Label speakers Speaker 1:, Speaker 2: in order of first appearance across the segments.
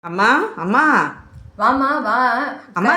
Speaker 1: அம்மா அம்மா
Speaker 2: வாமா வா.
Speaker 1: அம்மா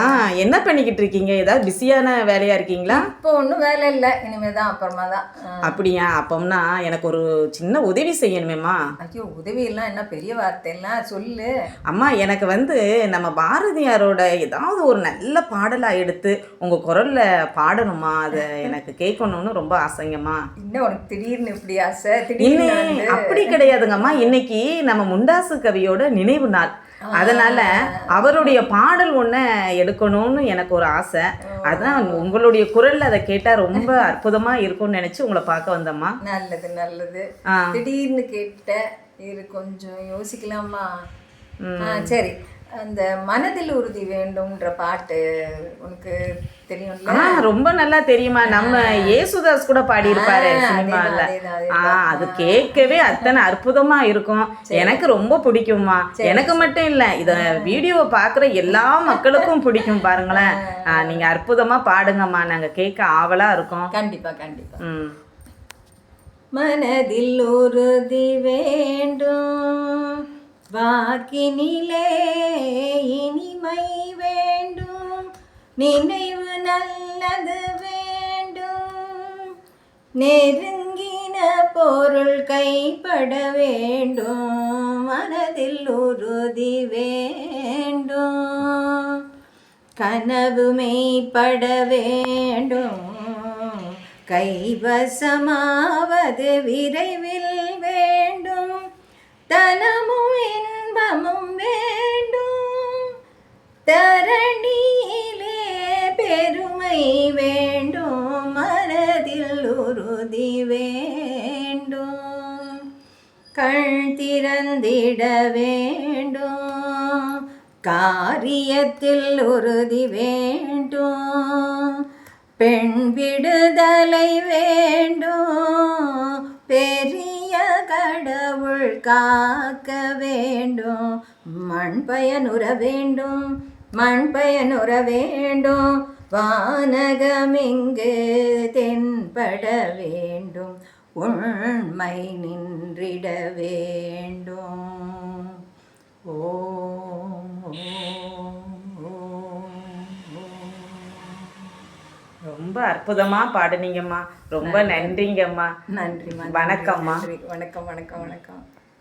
Speaker 1: ஆ என்ன பண்ணிக்கிட்டு இருக்கீங்க? ஏதாவது பிஸியான வேலையா இருக்கீங்களா?
Speaker 2: இப்போ ஒன்றும் வேலை இல்லை. இனிமே தான் அப்புறமா தான்.
Speaker 1: அப்படியா? அப்போம்னா எனக்கு ஒரு சின்ன உதவி செய்யணுமேம்மா.
Speaker 2: ஐயோ உதவியெல்லாம் என்ன பெரிய வார்த்தையெல்லாம் சொல்லு.
Speaker 1: அம்மா எனக்கு வந்து நம்ம பாரதியாரோட ஏதாவது ஒரு நல்ல பாடலாக எடுத்து உங்கள் குரலில் பாடணுமா? அதை எனக்கு கேட்கணும்னு ரொம்ப ஆசைங்கம்மா.
Speaker 2: இன்னும் உனக்கு திடீர்னு இப்படி ஆசை? திடீர்னு
Speaker 1: அப்படி கிடையாதுங்கம்மா. இன்னைக்கு நம்ம முண்டாசு கவியோட நினைவு நாள். அதனால அவருடைய பாடல் ஒன்று எடுக்கணும்னு எனக்கு ஒரு ஆசை. அதான் உங்களுடைய குரல்ல அதை கேட்டால் ரொம்ப அற்புதமா இருக்கும்னு நினைச்சு உங்களை பார்க்க வந்தம்மா.
Speaker 2: நல்லது நல்லது. திடீர்னு கேட்ட இரு கொஞ்சம் யோசிக்கலாமா? சரி. அந்த மனதில் உறுதி வேண்டும்ன்ற பாட்டு உனக்கு தெரியும்ல?
Speaker 1: ஆ ரொம்ப நல்லா தெரியுமா? நம்ம ஏசுதாஸ் கூட பாடியிருப்பாரு சினிமாவில் ஆ அது கேட்கவே அத்தனை அற்புதமா இருக்கும். எனக்கு ரொம்ப பிடிக்கும்மா. எனக்கு மட்டும் இல்லை இதை வீடியோவை பார்க்குற எல்லா மக்களுக்கும் பிடிக்கும் பாருங்களேன். ஆ, நீங்க அற்புதமா பாடுங்கம்மா. நாங்க கேட்க ஆவலா இருக்கோம்.
Speaker 2: கண்டிப்பா கண்டிப்பா.
Speaker 1: ம்.
Speaker 2: மனதில் உறுதி வேண்டும். வாக்கினிலே இனிமை வேண்டும். நினைவு நல்லது வேண்டும். நெருங்கின பொருள் கைப்பட வேண்டும். மனதில் உறுதி வேண்டும். கனவு மெய்ப்பட வேண்டும். கைவசமாவது விரைவில் தரணியிலே பெருமை வேண்டும் மனதில் உறுதி வேண்டும். கண் திறந்திட வேண்டும் காரியத்தில் உறுதி வேண்டும். பெண் விடுதலை வேண்டும் பெரிய கடவுள் காக்க வேண்டும். மண் பயனுற வேண்டும் மண் பயனுற வேண்டும் வானகமிங்கு தென்பட வேண்டும் உண்மை நின்றிட வேண்டும் ஓம்
Speaker 1: ரொம்ப அற்புதமா பாடுனீங்கம்மா. ரொம்ப நன்றிங்கம்மா.
Speaker 2: நன்றிம்மா
Speaker 1: வணக்கம்மா.
Speaker 2: வணக்கம் வணக்கம் வணக்கம்.